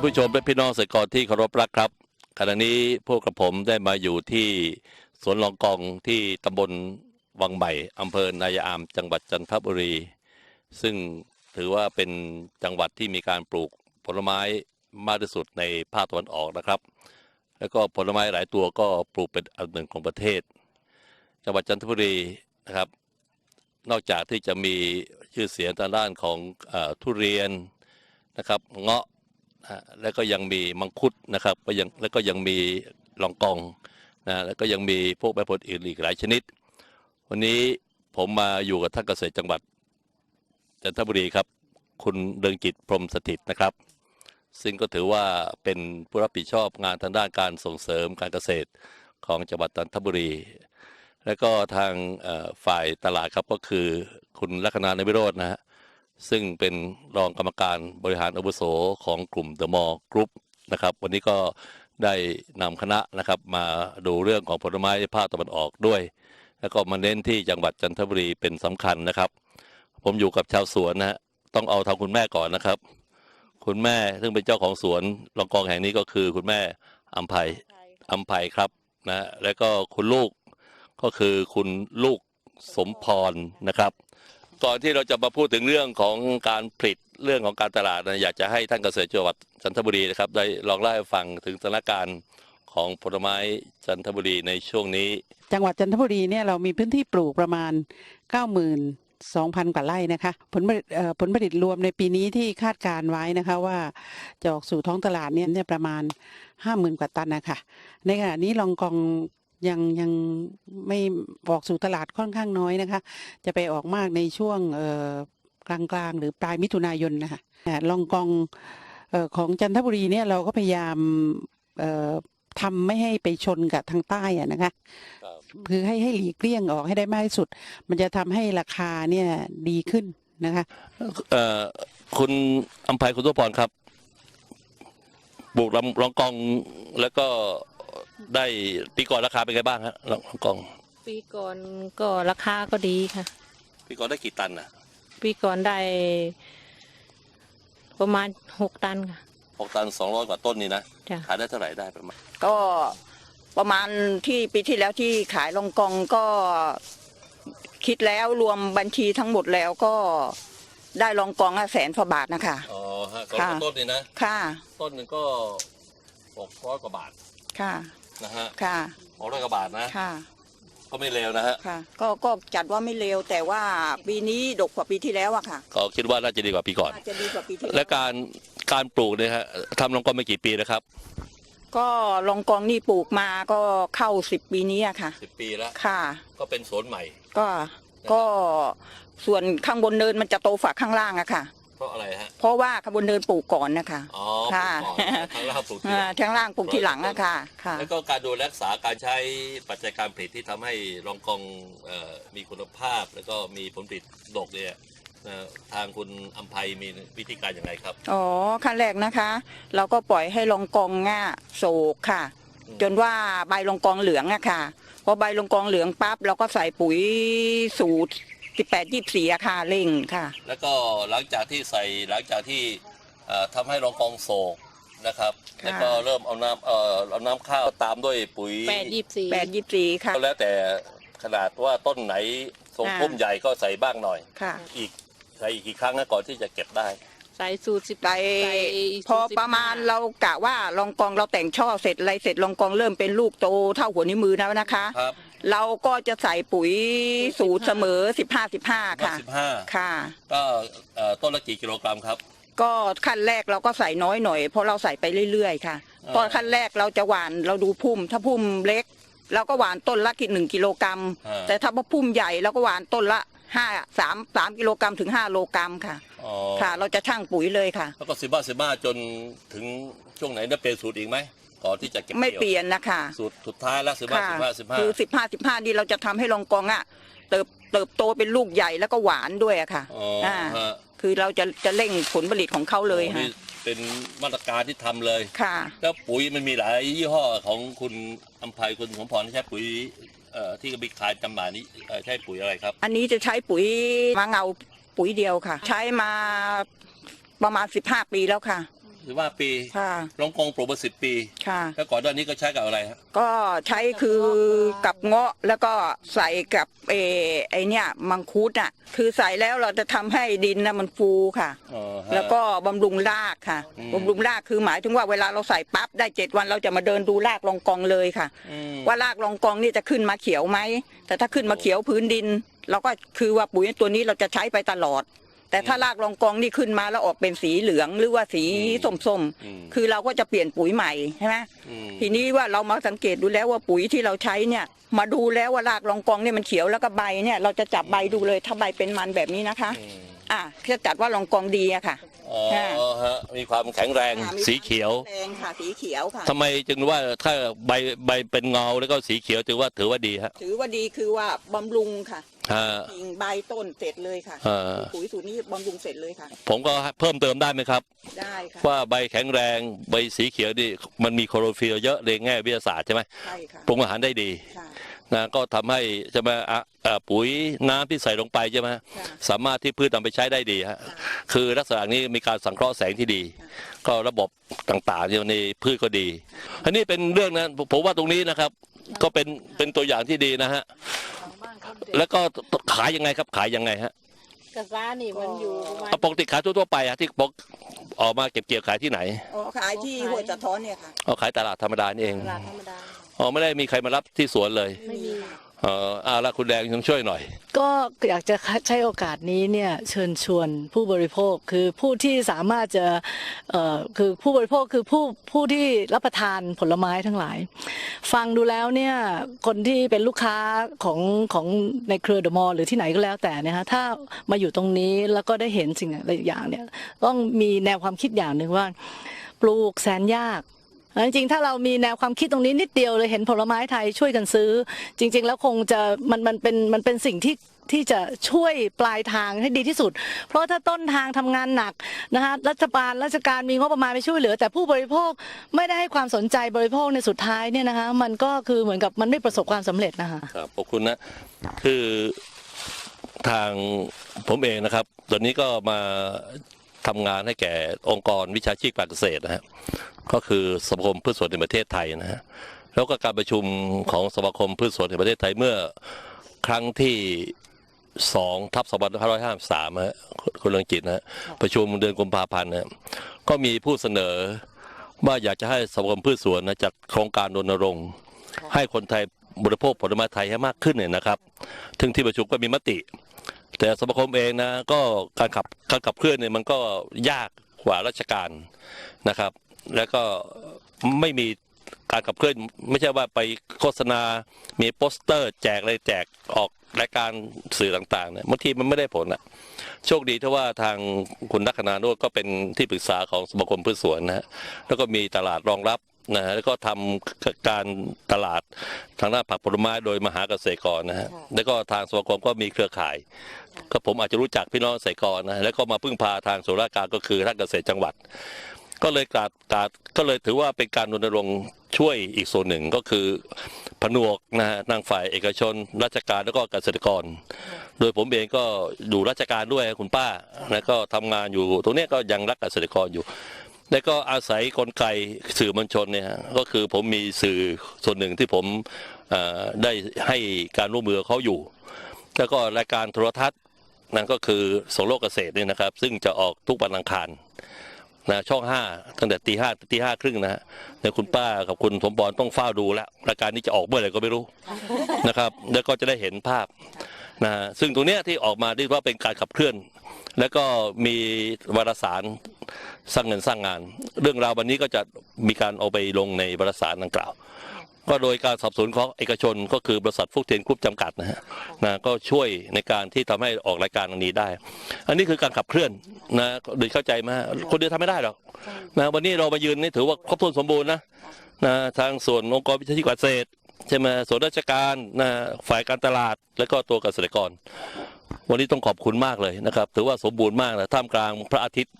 านผู้ชมและพี่น้องเกษตรกรที่เคารพรักครับขณะนี้พวกกระผมได้มาอยู่ที่สวนลองกองที่ตำบลวังใหม่อำเภอนายายอาม จังหวัดจันทบุรี ซึ่งถือว่าเป็นจังหวัดที่มีการปลูกผลไม้มากที่สุดในภาคตะวันออกนะครับ แล้วก็ผลไม้หลายตัวก็ปลูกเป็นอันหนึ่งของประเทศ จังหวัดจันทบุรีนะครับ นอกจากที่จะมีชื่อเสียงทางด้านของอทุเรียนนะครับ เงาะ นะแล้วก็ยังมีมังคุดนะครับก็ยังแล้วก็ยังมีลองกองนะแล้วก็ยังมีพวกใบผลอื่นอีกหลายชนิด วันนี้ผมมาอยู่กับท่านเกษตรจังหวัดจันทบุรีครับ คุณเรืองจิตพรมสถิตนะครับ ซึ่งก็ถือว่าเป็นผู้รับผิดชอบงานทางด้านการส่งเสริมการเกษตรของจังหวัดจันทบุรี แล้วก็ทางฝ่ายตลาดครับก็คือคุณลัคนาในวิโรจน์นะฮะ ซึ่งเป็นรองกรรมการบริหารอาวุโสของกลุ่ม The Mall Group นะครับ วันนี้ก็ได้นำคณะนะครับมาดูเรื่องของผลไม้ภาคตะวันออกด้วย แล้วก็มาเน้นที่จังหวัดจันทบุรีเป็นสำคัญนะครับ ผมอยู่กับชาวสวนนะฮะต้องเอาทางคุณแม่ก่อนนะครับ คุณแม่ซึ่งเป็นเจ้าของสวนรองกองแห่งนี้ก็คือคุณแม่อัมภัยอัมภัยครับนะแล้วก็คุณลูกก็คือคุณลูกสมพรนะครับ ก่อนที่เราจะมาพูดถึงเรื่องของการผลิตเรื่องของการตลาดนะอยากจะให้ท่านเกษตรจังหวัดจันทบุรีนะครับได้ลองเล่าให้ฟังถึงสถานการณ์ของผลไม้จันทบุรีในช่วงนี้ จังหวัดจันทบุรีเนี่ยเรามีพื้นที่ปลูกประมาณ92,000 กว่าไร่นะคะผลผลิตผลผลิตรวมในปีนี้ที่คาดการไว้นะคะว่าจะออกสู่ท้องตลาดเนี่ยเนี่ยประมาณ 50,000 กว่าตันนะคะในขณะนี้ลองกอง ยังยังไม่ออกสู่ตลาดค่อนข้างน้อยนะคะ จะไปออกมากในช่วงเอ่อกลางๆหรือปลายมิถุนายนนะคะอ่าลองกองเอ่อของจันทบุรีเนี่ยเราก็พยายามเอ่อทำไม่ให้ไปชนกับทางใต้อะนะคะคือให้ให้หลีกเลี่ยงออกให้ได้มากที่สุด มันจะทำให้ราคาเนี่ยดีขึ้นนะคะเอ่อคุณอัมภัยคุณทุพรครับปลูกลำลองกองแล้วก็ ได้ปีก่อนราคาเป็นไงบ้างฮะลองกองปีก่อนก็ราคาก็ดีค่ะ ปีก่อนได้กี่ตันอะ ปีก่อนได้ ประมาณหกตันค่ะหกตันสองร้อยกว่าต้นนี่นะจ้ะ ขายได้เท่าไหร่ได้ประมาณก็ประมาณที่ปีที่แล้วที่ขายลองกองก็คิดแล้วรวมบัญชีทั้งหมดแล้วก็ได้ลองกองแสนกว่าบาทนะคะ อ๋อฮะสองร้อยค่ะ ต้นนี่นะค่ะ ต้นหนึ่งก็หกร้อยกว่าบาท ค่ะ นะฮะค่ะหกร้อยกว่าบาทนะ ค่ะ ก็ไม่เลวนะฮะ ค่ะ ก็ก็จัดว่าไม่เลวแต่ว่าปีนี้ดกกว่าปีที่แล้วอะค่ะก็คิดว่าน่าจะดีกว่าปีก่อนน่าจะดีกว่าปีที่และแล้วการการปลูกเนี่ยฮะทำลงก็ไม่กี่ปีนะครับก็ลองกองนี่ปลูกมาก็เข้าสิบปีนี้อะค่ะ สิบปีแล้วค่ะ ก็เป็นสวนใหม่ ก็ก็ส่วนข้างบนเนินมันจะโตฝากข้างล่างอะค่ะ เพราะอะไรฮะเพราะว่าข้างบนเนินปลูกก่อนนะคะอ๋อค่ะปลูกก่อนข้างล่างปลูกทีหอ่าลังข้างล่างปลูกทีหลังอะค่ะค่ะ แล้วก็การดูแลรักษาการใช้ปัจจัยการผลิตที่ทำให้รองกองเอ่อมีคุณภาพ แล้วก็มีผลผลิตดกเนี่ยเอ่อทางคุณอัมภัยมีวิธีการอย่างไรครับ อ๋อขั้นแรกนะคะ เราก็ปล่อยให้ลองกองง่าโศกค่ะ อืม จนว่าใบลองกองเหลืองอะค่ะพอใบลองกองเหลืองปั๊บเราก็ใส่ปุ๋ยสูตร 18 24อะค่ะเร่งค่ะ แล้วก็หลังจากที่ใส่หลังจากที่เอ่อทำให้รองกองโศกนะครับ ค่ะ แล้วก็เริ่มเอาน้ำเอ่อเอาน้ำข้าวตามด้วยปุ๋ยแปดยี่สี่8 24ค่ะ ก็แล้วแต่ขนาดว่าต้นไหนทรงอ่าพุ่มใหญ่ก็ใส่บ้างหน่อย ค่ะอีกใส่อีกกี่ครั้งนะก่อนที่จะเก็บได้ ใส่สูตรสิบใส่ใส่พอประมาณเรากะว่าลองกองเราแต่งช่อเสร็จอะไรเสร็จลองกองเริ่มเป็นลูกโตเท่าหัวนิ้วมือแล้วนะคะ ครับ เราก็จะใส่ปุ๋ยสูตรเสมอ 15 15 ค่ะ สิบห้าค่ะ ก็เอ่อต้นละกี่กิโลกรัมครับ ก็ขั้นแรกเราก็ใส่น้อยหน่อยเพราะเราใส่ไปเรื่อยๆค่ะอ่า ตอนขั้นแรกเราจะหวานเราดูพุ่ม ถ้าพุ่มเล็กเราก็หวานต้นละกิหนึ่งกิโลกรัมอ่าแต่ถ้าพุ่มใหญ่เราก็หวานต้นละห้าสามสามกิโลกรัมถึงห้าโลกรัมค่ะ อ๋อค่ะ เราจะชั่งปุ๋ยเลยค่ะ แล้วก็สิบห้าสิบห้าจนถึงช่วงไหนได้เปลี่ยนสูตรอีกไหม ก่อนที่จะเก็บไม่กี่ยวเปลี่ยนนะคะสูตรสุดท้ายแล้วสิบห้าค่ะสิบห้าสิบห้าคือสิบห้าสิบห้านี่เราจะทำให้รองกองอะเติบเติบโตเป็นลูกใหญ่แล้วก็หวานด้วยอะค่ะอ๋ออ่าอ่าคือเราจะจะเร่งผลผลิตของเขาเลยโอ้ค่ะนี่เป็นมาตรการที่ทำเลยค่ะ แล้วปุ๋ยมันมีหลายยี่ห้อของคุณอัมภัยคุณสมพรที่ใช้ปุ๋ยเอ่อที่มีขายจำหน่ายนี้เอ่อใช้ปุ๋ยอะไรครับ อันนี้จะใช้ปุ๋ยมาเงาปุ๋ยเดียวค่ะ ใช้มาประมาณสิบห้าปีแล้วค่ะ สิบห้าปีค่ะลองกองปลูกมาสิบปีค่ะ แล้วก่อนหน้านี้ก็ใช้กับอะไรฮะก็ใช้คือกับเงาะแล้วก็ใส่กับเออไอเนี่ยมังคุดอะ คือใส่แล้วเราจะทำให้ดินนะมันฟูค่ะ อ๋อฮะ แล้วก็บำรุงรากค่ะอืม บำรุงรากคือหมายถึงว่าเวลาเราใส่ปั๊บได้เจ็ดวันเราจะมาเดินดูรากรองกองเลยค่ะ อืมว่ารากรองกองนี่จะขึ้นมาเขียวไหมแต่ถ้าขึ้นมาเขียวพื้นดิน เราก็คือว่าปุ๋ยตัวนี้เราจะใช้ไปตลอด แต่ถ้ารากรองกองนี่ขึ้นมาแล้วออกเป็นสีเหลืองหรือว่าสีส้มอืม ๆ คือเราก็จะเปลี่ยนปุ๋ยใหม่ใช่ไหมอืมทีนี้ว่าเรามาสังเกตดูแล้วว่าปุ๋ยที่เราใช้เนี่ย มาดูแล้วว่ารากรองกองเนี่ยมันเขียวแล้วก็ใบเนี่ยเราจะจับใบดูเลยถ้าใบเป็นมันแบบนี้นะคะ อืมอะจะจัดว่ารองกองดีอะค่ะ อ๋อค่ะฮะมีความแข็งแรงอ่ามีสีเขียวแดงค่ะสีเขียวค่ะ ทำไมจึงว่าถ้าใบใบเป็นเงาแล้วก็สีเขียวถือว่าถือว่าดีฮะ ถือว่าดีคือว่าบำรุงค่ะฮะ กิ่งใบต้นเสร็จเลยค่ะปุ๋ยสูตรนี้บำรุงเสร็จเลยค่ะ ผมก็เพิ่มเติมได้ไหมครับ ได้ค่ะว่าใบแข็งแรงใบสีเขียวนี่มันมีโคลอโรฟิลเยอะในแง่วิทยาศาสตร์ใช่ไหมใช่ค่ะปรุงอาหารได้ดีค่ะนะก็ทำให้ใช่ไหมอะอะปุ๋ยน้ำที่ใส่ลงไปใช่ไหมสามารถที่พืชนำไปใช้ได้ดีฮะคือลักษณะนี้มีการสังเคราะห์แสงที่ดี ก็ระบบต่างๆอยู่ในพืชก็ดี อันนี้เป็นเรื่องนั้นผมว่าตรงนี้นะครับ ก็เป็นเป็นตัวอย่างที่ดีนะฮะ แล้วก็ขายยังไงครับขายยังไงฮะกระซ่านี่มันอยู่ประมาณเอาปกติขายทั่วๆไปอะที่ปกออกมาเก็บเกี่ยวขายที่ไหนอ๋อขายที่ห้วยสะท้อนเนี่ยค่ะเอาขายตลาดธรรมดานี่เองตลาดธรรมดาอ๋อไม่ได้มีใครมารับที่สวนเลยไม่มี เอออาละคุณแดงยังช่วยหน่อย ก็อยากจะใช้โอกาสนี้เนี่ยเชิญชวนผู้บริโภคคือผู้ที่สามารถจะเอ่อคือผู้บริโภคคือผู้ผู้ที่รับประทานผลไม้ทั้งหลาย ฟังดูแล้วเนี่ยคนที่เป็นลูกค้าของของในเครือเดอะมอลล์หรือที่ไหนก็แล้วแต่เนยฮะถ้ามาอยู่ตรงนี้แล้วก็ได้เห็นสิ่งอะไรอย่างเนี่ยต้องมีแนวความคิดอย่างหนึ่งว่า ปลูกแสนยาก จริงๆ ถ้าเรามีแนวความคิดตรงนี้นิดเดียวเลยเห็นผลไม้ไทยช่วยกันซื้อ จริง ๆ แล้วคงจะมันมันเป็นมันเป็นสิ่งที่ที่จะช่วยปลายทางให้ดีที่สุด เพราะถ้าต้นทางทำงานหนักนะคะรัฐบาลราชการมีงบประมาณไปช่วยเหลือ แต่ผู้บริโภคไม่ได้ให้ความสนใจบริโภคในสุดท้ายเนี่ยนะคะมันก็คือเหมือนกับมันไม่ประสบความสำเร็จนะคะครับขอบคุณนะคือทางผมเองนะครับ ตอนนี้ก็มา ทำงานให้แก่องค์กรวิชาชีพการเกษตรนะฮะก็คือสมาคมพืชสวนในประเทศไทยนะฮะแล้วก็การประชุมของสมาคมพืชสวนในประเทศไทยเมื่อครั้งที่สองทับสองพันห้าร้อยห้าสามฮะคุณเรืองจิตนะฮะประชุมเดือนกุมภาพันธ์นะก็มีผู้เสนอว่าอยากจะให้สมาคมพืชสวนนะจัดโครงการรณรงค์ ให้คนไทยบริโภคผลไม้ไทยให้มากขึ้นเนี่ยนะครับ ถึงที่ประชุมก็มีมติ แต่สมาคมเองนะก็การขับการขับเคลื่อนเนี่ยมันก็ยากกว่าราชการนะครับ แล้วก็ไม่มีการขับเคลื่อนไม่ใช่ว่าไปโฆษณา มีโปสเตอร์แจกอะไรแจกออกรายการสื่อต่างๆเนี่ยบางทีมันไม่ได้ผลอะโชคดีที่ว่าทางคุณนักขนาโนดก็เป็นที่ปรึกษาของสมาคมพืชสวนนะฮะแล้วก็มีตลาดรองรับ นะฮะแล้วก็ทำการตลาดทางด้านผักผลไม้โดยมหาเกษตรกรนะฮะแล้วก็ทางสมาคมก็มีเครือข่าย ก็ผมอาจจะรู้จักพี่น้องเกษตรกรนะแล้วก็มาพึ่งพาทางส่วนราชการก็คือท่านเกษตรจังหวัด ก็เลยกาดกาดก็เลยถือว่าเป็นการรณรงค์ช่วยอีกส่วนหนึ่งก็คือผนวกนะฮะทางฝ่ายเอกชน ราชการแล้วก็เกษตรกร โดยผมเองก็อยู่ราชการด้วยคุณป้าแล้วก็ทำงานอยู่ตรงเนี้ยก็ยังรักเกษตรกรอยู่ แล้วก็อาศัยกลไกสื่อมวลชนเนี่ยก็คือผมมีสื่อส่วนหนึ่งที่ผมได้ให้การร่วมมือเขาอยู่ แล้วก็รายการโทรทัศน์นั่นก็คือสงโลกเกษตรเนี่ยนะครับ ซึ่งจะออกทุกวันอังคารนะช่องห้าตั้งแต่ตีห้าตีห้าครึ่งนะฮะเดี๋ยคุณป้ากับคุณสมบรต้องเฝ้าดูแล้วรายการนี้จะออกเมื่อไหร่ก็ไม่รู้นะครับ แล้วก็จะได้เห็นภาพนะซึ่งตรงเนี้ยที่ออกมาที่ว่าเป็นการขับเคลื่อน แล้วก็มีวารสารสร้างเงินสร้างงาน เรื่องราววันนี้ก็จะมีการเอาไปลงในวารสารดังกล่าว ก็โดยการสอบสวนของเอกชนก็คือบริษัทฟุกเทนกรุ๊ปจำกัดนะฮะนะก็ช่วยในการที่ทำให้ออกรายการอันนี้ได้ อันนี้คือการขับเคลื่อนนะโดยเข้าใจไหมาคนเดียวทำไม่ได้หรอกนะวันนี้เรามายืนนี่ถือว่าครบถ้วนสมบูรณ์นะนะทางส่วนองค์กรวิชาชีพเกษตรใช่ไหมส่วนราชการนะฝ่ายการตลาด แล้วก็ตัวเกษตรกร วันนี้ต้องขอบคุณมากเลยนะครับ ถือว่าสมบูรณ์มากนะท่ามกลางพระอาทิตย์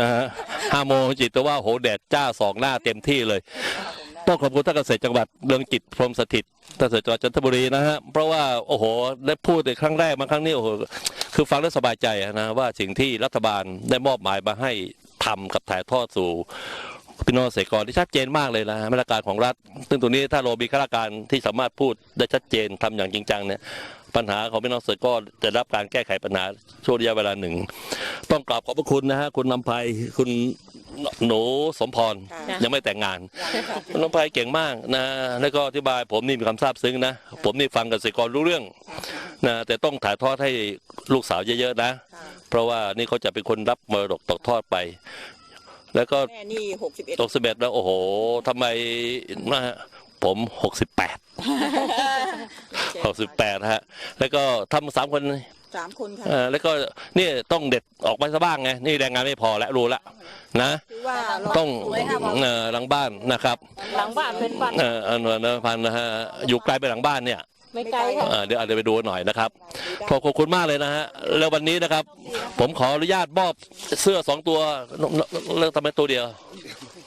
นะฮะห้าโมงจิตแต่ว่าโหแดดจ้าสองหน้าเต็มที่เลยต้องขอบคุณท่านเกษตรจังหวัดเรืองจิตพรมสถิตเกษตรจังหวัดจันทบุรีนะฮะเพราะว่าโอ้โหได้พูดในครั้งแรกมาครั้งนี้โอ้โหคือฟังแล้วสบายใจนะว่าสิ่งที่รัฐบาลได้มอบหมายมาให้ทำกับถ่ายทอดสู่พี่น้องเกษตรกรที่ชัดเจนมากเลยนะมาตรการของรัฐ ซึ่งตรงนี้ถ้าเรามีข้าราชการที่สามารถพูดได้ชัดเจนทำอย่างจริงจังเนี่ย ปัญหาของพี่น้องเกษตรกรจะได้รับการแก้ไขปัญหาช่วงระยะเวลาหนึ่ง ต้องกราบขอบพระคุณนะฮะคุณนำภัยคุณหนูสมพรค่ะยังไม่แต่งงานคุณนำภัยเก่งมากนะแล้วก็อธิบายผมนี่มีความซาบซึ้งนะ ผมนี่ฟังเกษตรกรรู้เรื่องนะแต่ต้องถ่ายทอดให้ลูกสาวเยอะๆนะ เพราะว่านี่เขาจะเป็นคนรับมรดกตกทอดไปแล้วก็แม่นี่หกสิบเอ็ดตกสิบเอ็ดแล้วโอ้โหทำไมนะฮะ ผมหกสิบแปดหกสิบแปดฮะ แล้วก็ทำสามคนสามคนค่ะเออแล้วก็นี่ต้องเด็ดออกไปซะบ้างไงนี่แรงงานไม่พอแล้วรู้ละนะคือว่าเราต้องเออหลังบ้านนะครับ หลังบ้านเป็นบ้านเออเออหน่วยนะพันนะฮะอยู่ไกลไปหลังบ้านเนี่ยไม่ไกลค่ะเออเดี๋ยวอาจจะไปดูหน่อยนะครับขอบขอบคุณมากเลยนะฮะแล้ววันนี้นะครับ ผมขออนุญาตมอบเสื้อสองตัวเลือกทำไมตัวเดียว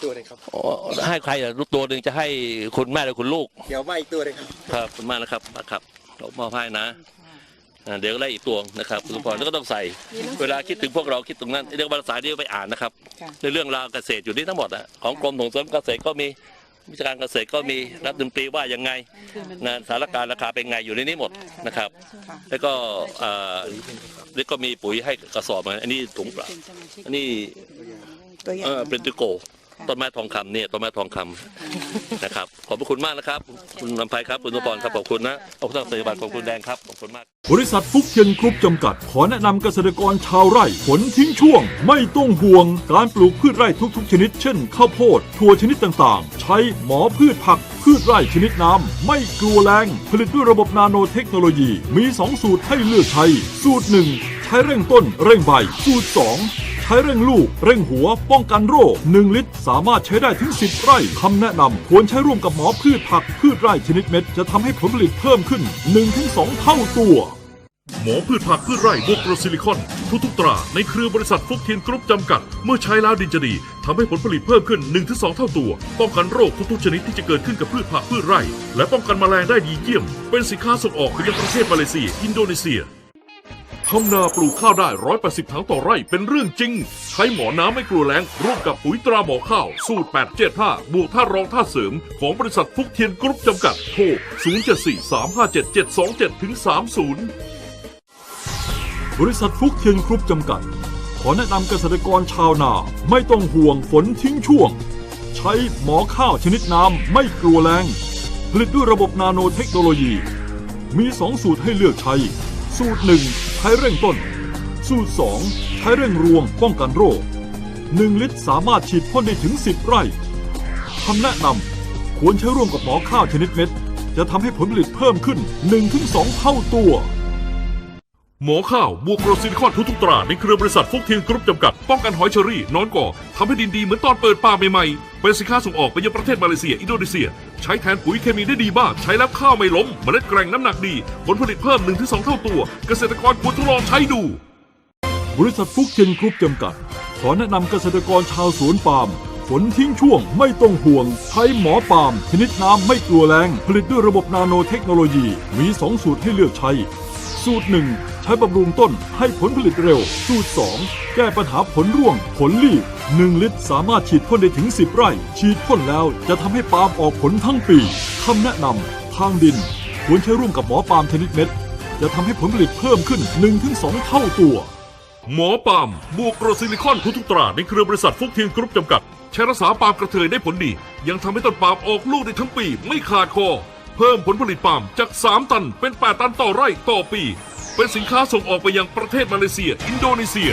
ตัวเลยครับอ๋อให้ใครอะรู้ตัวหนึ่งจะให้คุณแม่หรือคุณลูก เดี๋ยวมาอีกตัวเลยครับครับขอบคุณมากนะครับครับเรามอบให้นะอ่าเดี๋ยวไล่อีกตัวนะครับคุณพรแล้วก็ต้องใส่ เวลาคิดถึงพวกเราคิดตรงนั้นเรื่องภาษาที่ไปอ่านนะครับในเรื่องราวเกษตรอยู่นี่ทั้งหมดอะของกรมส่งเสริมเกษตรก็มีวิชาการเกษตรก็มีรัฐมนตรีว่ายังไงนะสถานการณ์ราคาเป็นไงอยู่ในนี้หมดนะครับแล้วก็เอ่อแล้วก็มีปุ๋ยให้กระสอบมาอันนี้ถุงเปล่าอันนี้ตัวใหญ่เออเป็นติโก ต้นไม้ทองคำเนี่ยต้นไม้ทองคำนะครับ ขอบพระคุณมากนะครับ คุณลำไพครับคุณนุพรครับขอบคุณนะขอบคุณท่านปฏิบัติขอบคุณแดงครับขอบคุณมาก บริษัทฟุกเทียนกรุ๊ปจำกัด ขอแนะนำเกษตรกรชาวไร่ผลทิ้งช่วง ไม่ต้องห่วง การปลูกพืชไร่ทุกๆ ชนิด เช่นข้าวโพดถั่วชนิดต่างๆ ใช้หมอพืชผักพืชไร่ชนิดน้ำไม่กลัวแรงผลิตด้วยระบบนาโนเทคโนโลยี มี 2 สูตรให้เลือกใช้ สูตร 1 ใช้เร่งต้นเร่งใบ สูตร2ใช้เร่งลูก เร่งหัว ป้องกันโรค 1 ลิตร สามารถใช้ได้ถึง 10 ไร่คำแนะนำควรใช้ร่วมกับหมอพืชผักพืชไร่ชนิดเม็ด จะทำให้ผลผลิตเพิ่มขึ้น 1-2 เท่าตัว หมอพืชผักพืชไร่บวกโกรซิลิคอน ทุกๆตราในเครือบริษัทฟุกเทียนกรุ๊ปจำกัด เมื่อใช้แล้วดินจะดีทำให้ผลผลิตเพิ่มขึ้น 1-2 เท่าตัว ป้องกันโรคทุกๆชนิดที่จะเกิดขึ้นกับพืชผักพืชไร่ และป้องกันแมลงได้ดีเยี่ยม เป็นสินค้าส่งออกไปยังประเทศมาเลเซีย อินโดนีเซีย ทำนาปลูกข้าวได้180ถังต่อไร่เป็นเรื่องจริง ใช้หมอน้ำไม่กลัวแล้งร่วมกับปุ๋ยตราหมอข้าว สูตร 875 บวกท่ารองท่าเสริม ของบริษัทฟุกเทียนกรุ๊ปจำกัด โทร 074-357-727-30 บริษัทฟุกเทียนกรุ๊ปจำกัด ขอแนะนำเกษตรกรชาวนาไม่ต้องห่วงฝนทิ้งช่วง ใช้หมอข้าวชนิดน้ำไม่กลัวแรงผลิตด้วยระบบนาโนเทคโนโลยี มี 2 สูตรให้เลือกใช้ สูตร 1 ใช้เร่งต้น สูตร 2 ใช้เร่งรวงป้องกันโรค 1 ลิตรสามารถฉีดพ่นได้ถึง 10 ไร่คำแนะนำควรใช้ร่วมกับหมอข้าวชนิดเม็ด จะทำให้ผลผลิตเพิ่มขึ้น 1-2 เท่าตัว หมอข้าวบวกโกรซิลิคอนทุกตราในเครือบริษัทฟุกเทียนกรุ๊ปจำกัดป้องกันหอยเชอรี่นอนก่อทำให้ดินดีเหมือนตอนเปิดป่าใหม่ๆ เป็นสินค้าส่งออกไปยังประเทศมาเลเซีย อินโดนีเซีย ใช้แทนปุ๋ยเคมีได้ดีมาก ใช้แล้วข้าวไม่ล้ม เมล็ดแกร่งน้ำหนักดี ผลผลิตเพิ่ม 1-2 เท่าตัว เกษตรกรควรทดลองใช้ดู บริษัทฟุกเทียนกรุ๊ปจำกัด ขอแนะนำเกษตรกรชาวสวนปาล์มฝนทิ้งช่วงไม่ต้องห่วง ใช้หมอปาล์มชนิดน้ำไม่กลัวแรงผลิตด้วยระบบนาโนเทคโนโลยีมี 2 สูตรให้เลือกใช้ สูตร 1 ช้บำรุงต้นให้ผลผลิตเร็ว สูตร 2 แก้ปัญหาผลร่วง ผลรีบ 1 ลิตรสามารถฉีดพ่นได้ถึง 10 ไร่ ฉีดพ่นแล้วจะทำให้ปาล์มออกผลทั้งปีคำแนะนำทางดิน ควรใช้ร่วมกับหมอปาล์มชนิดเม็ด จะทำให้ผลผลิตเพิ่มขึ้น 1-2 เท่าตัว หมอปาล์มบวกโกรซิลิคอนทุกๆตราในเครือบริษัทฟุกเทียนกรุ๊ปจำกัด ใช้รักษาปาล์มกระเทยได้ผลดี ยังทำให้ต้นปาล์มออกลูกได้ทั้งปีไม่ขาดคอ เพิ่มผลผลิตปาล์มจาก 3 ตันเป็น 8 ตันต่อไร่ต่อปี เป็นสินค้าส่งออกไปยังประเทศมาเลเซีย อินโดนีเซีย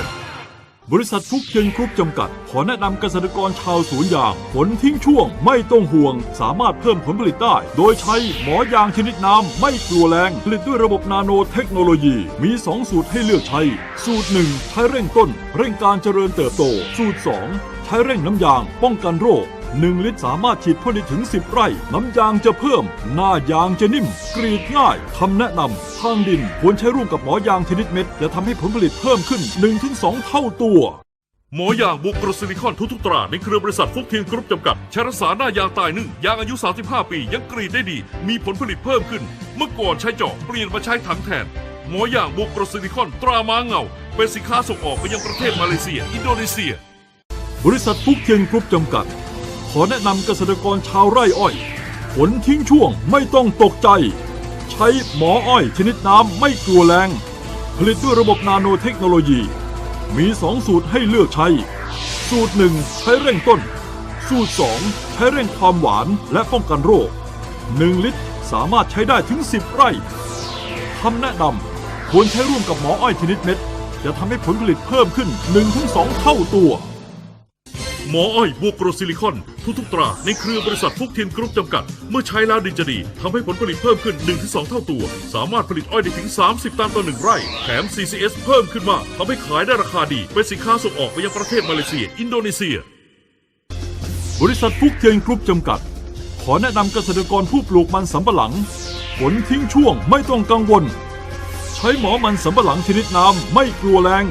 บริษัทฟุกเทียนกรุ๊ปจำกัด ขอแนะนำเกษตรกรชาวสวนยาง ผลทิ้งช่วงไม่ต้องห่วง สามารถเพิ่มผลผลิตได้ โดยใช้หมอยางชนิดน้ำไม่กลัวแรงผลิตด้วยระบบนาโนเทคโนโลยี มี 2 สูตรให้เลือกใช้ สูตร 1 ใช้เร่งต้น เร่งการเจริญเติบโต สูตร 2 ใช้เร่งน้ำยาง ป้องกันโรค 1 ลิตรสามารถฉีดพ่นได้ถึง 10 ไร่ น้ำยางจะเพิ่ม หน้ายางจะนิ่ม กรีดง่ายคำแนะนำทางดินควรใช้ร่วมกับหมอยางชนิดเม็ด จะทำให้ผลผลิตเพิ่มขึ้น 1-2 เท่าตัว หมอยางบวกโกรซิลิคอนทุกๆตรา ในเครือบริษัทฟุกเทียนกรุ๊ปจำกัดใช้รักษาหน้ายางตายนึ่งยางอายุ 35 ปี ยังกรีดได้ดี มีผลผลิตเพิ่มขึ้น เมื่อก่อนใช้เจาะเปลี่ยนมาใช้ถังแทน หมอยางบวกโกรซิลิคอนตราม้าเงา เป็นสินค้าส่งออกไปยังประเทศมาเลเซีย อินโดนีเซียฟบริษัทฟุกเทียนกรุ๊ปจำกัดข อแนะนำเกษตรกรชาวไร่อ้อย ผลทิ้งช่วงไม่ต้องตกใจ ใช้หมออ้อยชนิดน้ำไม่กลัวแรง ผลิตด้วยระบบนาโนเทคโนโลยี มี2สูตรให้เลือกใช้ สูตร1ใช้เร่งต้น สูตร2ใช้เร่งความหวานและป้องกันโรค 1 ลิตรสามารถใช้ได้ถึง 10 ไร่คำแนะนำควรใช้ร่วมกับหมออ้อยชนิดเม็ด จะทำให้ผลผลิตเพิ่มขึ้น 1-2 เท่าตัว หมออ้อยบวกโกรซิลิคอน ทุกๆ ตราในเครือบริษัทฟุกเทียนกรุ๊ปจำกัด เมื่อใช้แล้วดินจะดีทำให้ผลผลิตเพิ่มขึ้น 1-2 เท่าตัว สามารถผลิตอ้อยได้ถึง 30 ตันต่อหนึ่งไร่ แถม CCS เพิ่มขึ้นมากทำให้ขายได้ราคาดี เป็นสินค้าส่งออกไปยังประเทศมาเลเซีย อินโดนีเซีย บริษัทฟุกเทียนกรุ๊ปจำกัด ขอแนะนำเกษตรกรผู้ปลูกมันสำปะหลังผลทิ้งช่วงไม่ต้องกังวล ใช้หมอมันสำปะหลังชนิดน้ำไม่กลัวแรง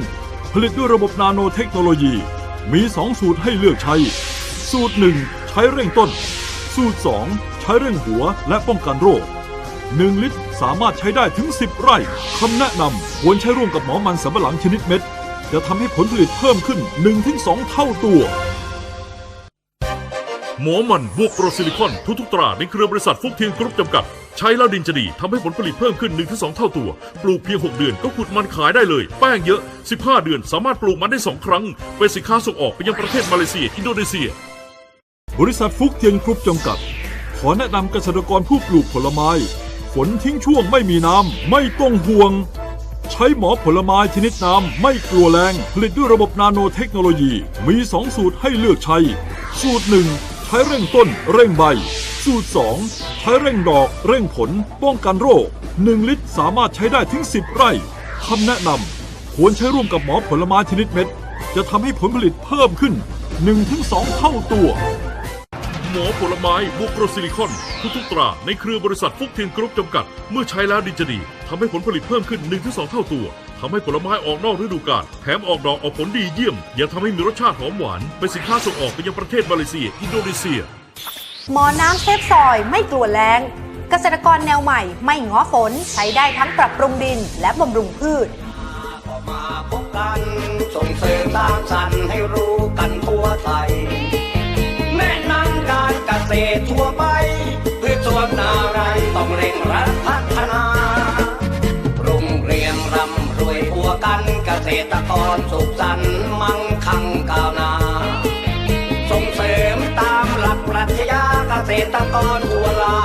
ผลิตด้วยระบบนาโนเทคโนโลยี มี 2 สูตรให้เลือกใช้ สูตร 1 ใช้เร่งต้น สูตร 2 ใช้เร่งหัวและป้องกันโรค 1 ลิตรสามารถใช้ได้ถึง 10 ไร่คำแนะนำควรใช้ร่วมกับหมอมันสำปะหลังชนิดเม็ด จะทำให้ผลผลิตเพิ่มขึ้น 1-2 เท่าตัว หมอมันบวกโปรซิลิคอนทุกๆตราในเครือบริษัทฟุกเทียนกรุ๊ปจำกัดใช้แล้วดินจะดีทำให้ผลผลิตเพิ่มขึ้น 1-2 เท่าตัว ปลูกเพียง 6 เดือนก็ขุดมันขายได้เลย แป้งเยอะ 15 เดือนสามารถปลูกมันได้ 2 ครั้ง เป็นสินค้าส่งออกไปยังประเทศมาเลเซีย อินโดนีเซีย บริษัทฟุกเทียนกรุ๊ปจำกัด ขอแนะนำเกษตรกรผู้ปลูกผลไม้ ฝนทิ้งช่วงไม่มีน้ำ ไม่ต้องห่วง ใช้หมอผลไม้ชนิดน้ำ ไม่กลัวแรงผลิตด้วยระบบนาโนเทคโนโลยี มี 2 สูตรให้เลือกใช้ สูตร1ใช้เร่งต้น เร่งใบ สูตร 2 ใช้เร่งดอก เร่งผล ป้องกันโรค 1 ลิตรสามารถใช้ได้ถึง 10 ไร่คำแนะนำควรใช้ร่วมกับหมอผลไม้ชนิดเม็ด จะทำให้ผลผลิตเพิ่มขึ้น 1-2 เท่าตัว หมอผลไม้บวกโกรซิลิคอน ทุกๆตราในเครือบริษัทฟุกเทียนกรุ๊ปจำกัด เมื่อใช้แล้วดินจะดีทำให้ผลผลิตเพิ่มขึ้น 1-2 เท่าตัวทำให้ผลไม้ออกนอกฤดูกาลแถมออกดอกออกผลดีเยี่ยม ยังทำให้มีรสชาติหอมหวาน เป็นสินค้าส่งออกไปยังประเทศมาเลเซีย อินโดนีเซีย หมอน้ำเซฟซอยไม่กลัวแรงเกษตรกรแนวใหม่ ไม่ง้อฝนใช้ได้ทั้งปรับปรุงดินและบำรุงพืช มาพบกันส่งเสริมสร้างสรรค์ให้รู้ ตรทั่วไปพืชวนนาไรต้องเร่งรัดพัฒนาโรงเรียนร่ำรวยพัวกันเกษตรกรสุขสันต์มั่งคั่งก้าวหน้าส่งเสริมตามหลักปรัชญาเกษตรกรทั่วลา